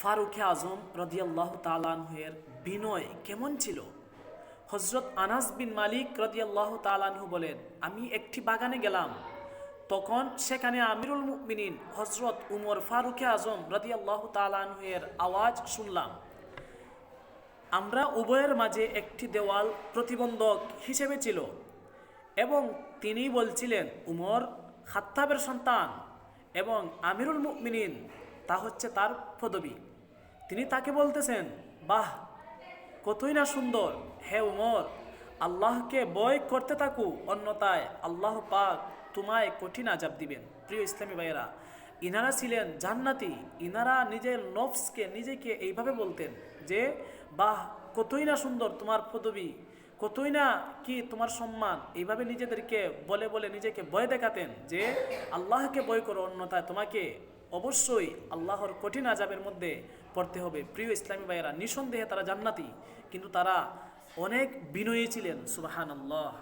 ফারুখে আজম রদিয়াল্লাহ তালানহের বিনয় কেমন ছিল? হজরত আনাস বিন মালিক রদিয়াল্লাহ তালানহু বলেন, আমি একটি বাগানে গেলাম। তখন সেখানে আমিরুল মুমিনিন হজরত উমর ফারুখে আজম রদিয়াল্লাহ তালানহের আওয়াজ শুনলাম। আমরা উভয়ের মাঝে একটি দেওয়াল প্রতিবন্ধক হিসেবে ছিল এবং তিনি বলছিলেন, উমর খাত্তাবের সন্তান এবং আমিরুল মুমিনিন তা হচ্ছে তার পদবী। তিনি তাকে বলতেছেন, বাহ, কতই না সুন্দর। হে উমর, আল্লাহকে বয় করতে থাকু অন্যতায় আল্লাহ পাক তোমায় কঠিন আজাব দিবেন। প্রিয় ইসলামী ভাইয়েরা, ইনারা ছিলেন জান্নাতি। ইনারা নিজের নফসকে নিজেকে এইভাবে বলতেন যে, বাহ, কতই না সুন্দর তোমার পদবী। কতই না কি তোমার সম্মান? এইভাবে নিজেদেরকে বলে বলে নিজেকে ভয় দেখাতেন যে আল্লাহকে ভয় করো অন্যথায় তোমাকে অবশ্যই আল্লাহর কঠিন আজাবের মধ্যে পড়তে হবে। প্রিয় ইসলামী ভাইয়েরা, নিঃসন্দেহে তারা জান্নাতি, কিন্তু তারা অনেক বিনয়ী ছিলেন। সুবাহান আল্লাহ